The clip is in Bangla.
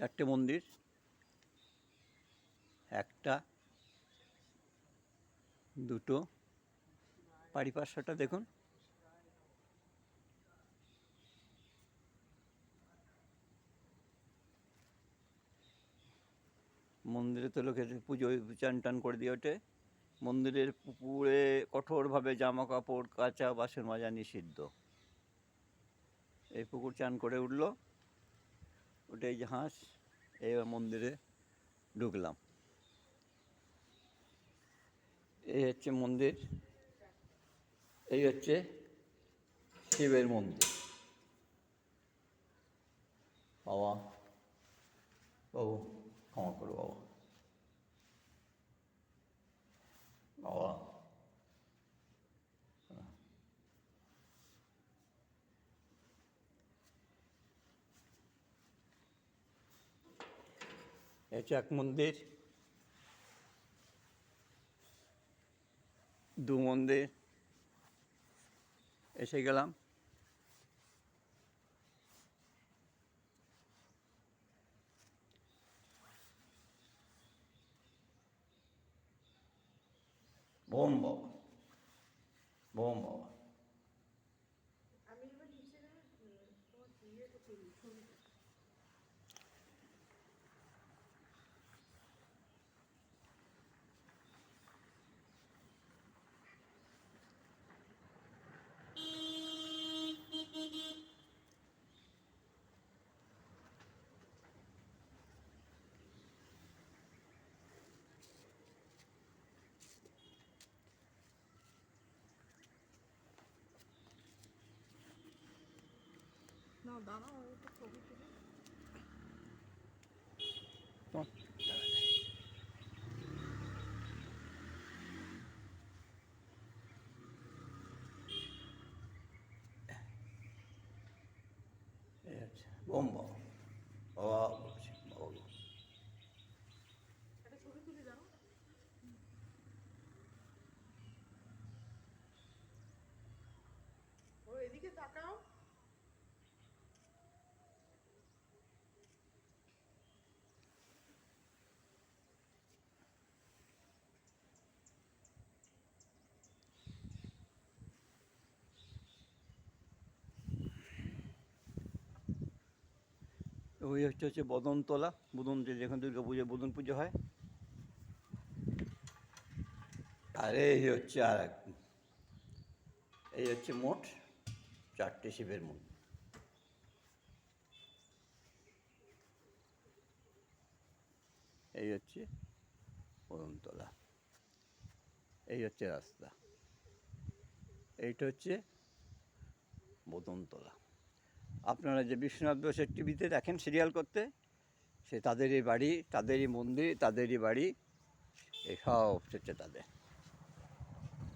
চারটে মন্দির, একটা, দুটো পারিপার্শ্বটা দেখুন। মন্দিরে তো লোকের পুজো, চান টান করে দিয়ে ওঠে। মন্দিরের পুকুরে কঠোরভাবে জামা কাপড় কাঁচা বাসন মাজা নিষিদ্ধ। এই পুকুর চান করে উঠল। ওটা এই যে হাঁস এবার মন্দিরে ঢুকলাম এই হচ্ছে মন্দির এই হচ্ছে শিবের মন্দির বাবা বাবু ক্ষমা করো বাবা বাবা এটা এক মন্দির দু মন্দির এসে গেলাম। বোম বাবা বোম বাবা আমি 나나 Evet, bomba. Baba babacığım. ওই হচ্ছে হচ্ছে বদনতলা, বুদন যে যেখানে দুর্গা পুজো, বুদন পুজো হয়। আর এই হচ্ছে আর এক, এই হচ্ছে মোট চারটে শিবের মন্দির এই হচ্ছে বদনতলা, এই হচ্ছে রাস্তা, এইটা হচ্ছে বদনতলা। আপনারা যে বিশ্বনাথ বসের টিভিতে দেখেন সিরিয়াল করতে, সে তাদেরই বাড়ি, তাদেরই মন্দির, তাদেরই বাড়ি, এসব হচ্ছে তাদের।